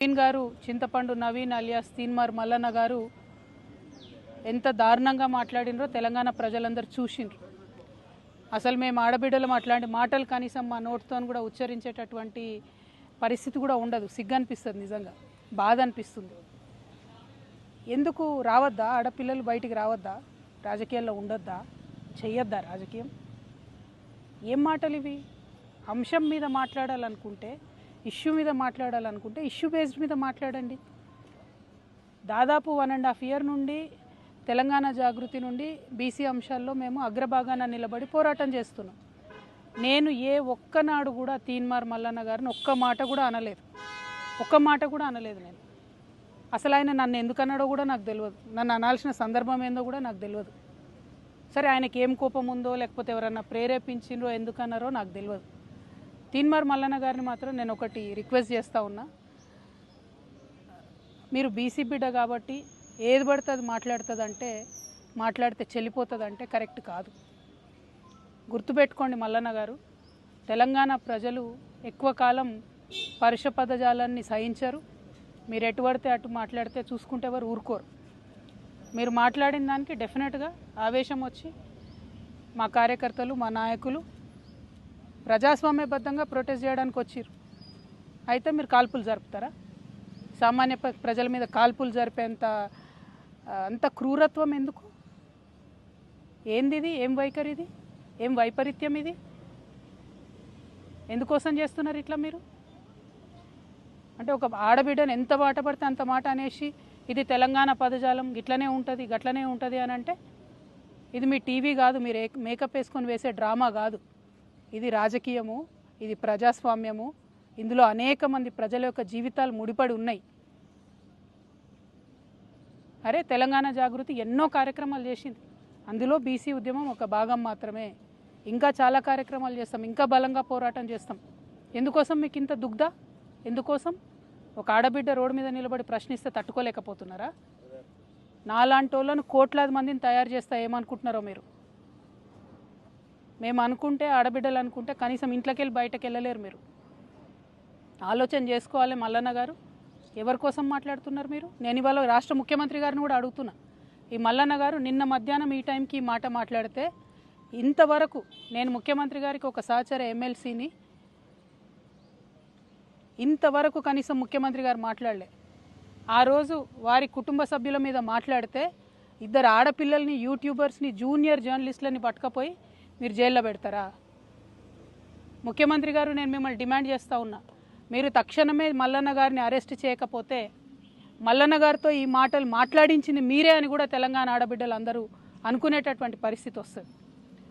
నవీన్ గారు చింతపండు నవీన్ అలియాస్ తీన్మార్ మల్లన్న గారు ఎంత దారుణంగా మాట్లాడినరో తెలంగాణ ప్రజలందరూ చూసిండ్రు. అసలు మేము ఆడబిడ్డలు అట్లాంటి మాటలు కనీసం మా నోటితో కూడా ఉచ్చరించేటటువంటి పరిస్థితి కూడా ఉండదు. సిగ్గు అనిపిస్తుంది నిజంగా. బాధ అనిపిస్తుంది ఎందుకు రావద్దా? ఆడపిల్లలు బయటికి రావద్దా? రాజకీయాల్లో ఉండొద్దా? చెయ్యొద్దా రాజకీయం? ఏం మాటలు ఇవి అంశం మీద మాట్లాడాలనుకుంటే ఇష్యూ మీద మాట్లాడాలనుకుంటే ఇష్యూ బేస్డ్ మీద మాట్లాడండి. దాదాపు వన్ అండ్ హాఫ్ ఇయర్ నుండి తెలంగాణ జాగృతి నుండి బీసీ అంశాల్లో మేము అగ్రభాగాన నిలబడి పోరాటం చేస్తున్నాం. నేను ఏ ఒక్కనాడు కూడా తీన్మార్ మల్లన్న గారిని ఒక్క మాట కూడా అనలేదు. ఒక్క మాట కూడా అనలేదు నేను. అసలు ఆయన నన్ను ఎందుకు అన్నాడో కూడా నాకు తెలియదు. నన్ను అనాల్సిన సందర్భం ఏందో కూడా నాకు తెలియదు. సరే ఆయనకి ఏం కోపం ఉందో లేకపోతే ఎవరన్నా ప్రేరేపించిండ్రో ఎందుకన్నారో నాకు తెలియదు. తీన్మార్ మల్లన్న గారిని మాత్రం నేను ఒకటి రిక్వెస్ట్ చేస్తూ ఉన్నా. మీరు బీసీ బిడ్డ కాబట్టి ఏది పడితే అది మాట్లాడుతుందంటే మాట్లాడితే చెల్లిపోతుంది అంటే కరెక్ట్ కాదు. గుర్తుపెట్టుకోండి మల్లన్న గారు తెలంగాణ ప్రజలు ఎక్కువ కాలం పరుష పదజాలాన్ని సహించరు. మీరు ఎటు పడితే అటు మాట్లాడితే చూసుకుంటే ఎవరు ఊరుకోరు. మీరు మాట్లాడిన దానికి డెఫినెట్గా ఆవేశం వచ్చి మా కార్యకర్తలు మా నాయకులు ప్రజాస్వామ్యబద్ధంగా ప్రొటెస్ట్ చేయడానికి వచ్చిర్రు. అయితే మీరు కాల్పులు జరుపుతారా? సామాన్య ప్ర- ప్రజల మీద కాల్పులు జరిపేంత అంత క్రూరత్వం ఎందుకు? ఏంది ఇది? ఏం వైఖరి ఇది? ఏం వైపరీత్యం ఇది? ఎందుకోసం చేస్తున్నారు ఇట్లా మీరు? అంటే ఒక ఆడబిడ్డను ఎంత మాట పడితే అంత మాట అనేసి ఇది తెలంగాణ పదజాలం ఇట్లనే ఉంటుంది గట్లనే ఉంటుంది అని అంటే ఇది మీ టీవీ కాదు మీరు మేకప్ వేసుకొని వేసే డ్రామా కాదు. ఇది రాజకీయము ఇది ప్రజాస్వామ్యము. ఇందులో అనేక మంది ప్రజల యొక్క జీవితాలు ముడిపడి ఉన్నాయి. అరే తెలంగాణ జాగృతి ఎన్నో కార్యక్రమాలు చేసింది. అందులో బీసీ ఉద్యమం ఒక భాగం మాత్రమే. ఇంకా చాలా కార్యక్రమాలు చేస్తాం. ఇంకా బలంగా పోరాటం చేస్తాం. ఎందుకోసం మీకు ఇంత దుగ్ధ? ఎందుకోసం? ఒక ఆడబిడ్డ రోడ్డు మీద నిలబడి ప్రశ్నిస్తే తట్టుకోలేకపోతున్నారా? నాలాంటి వాళ్ళను కోట్లాది మందిని తయారు చేస్తా ఏమనుకుంటున్నారో మీరు? మేము అనుకుంటే ఆడబిడ్డలు అనుకుంటే కనీసం ఇంట్లోకి వెళ్ళి బయటకు వెళ్ళలేరు మీరు. ఆలోచన చేసుకోవాలి మల్లన్న గారు. ఎవరి కోసం మాట్లాడుతున్నారు మీరు? నేను ఇవాళ రాష్ట్ర ముఖ్యమంత్రి గారిని కూడా అడుగుతున్నా. ఈ మల్లన్న గారు నిన్న మధ్యాహ్నం ఈ టైంకి ఈ మాట మాట్లాడితే ఇంతవరకు నేను ముఖ్యమంత్రి గారికి ఒక సహచర ఎమ్మెల్సీని ఇంతవరకు కనీసం ముఖ్యమంత్రి గారు మాట్లాడలే. ఆ రోజు వారి కుటుంబ సభ్యుల మీద మాట్లాడితే ఇద్దరు ఆడపిల్లల్ని యూట్యూబర్స్ని జూనియర్ జర్నలిస్టులని పట్టుకపోయి మీరు జైల్లో పెడతారా? ముఖ్యమంత్రి గారు నేను మిమ్మల్ని డిమాండ్ చేస్తూ ఉన్నా. మీరు తక్షణమే మల్లన్న గారిని అరెస్ట్ చేయకపోతే మల్లన్న గారితో ఈ మాటలు మాట్లాడించింది మీరే అని కూడా తెలంగాణ ఆడబిడ్డలు అందరూ అనుకునేటటువంటి పరిస్థితి వస్తుంది.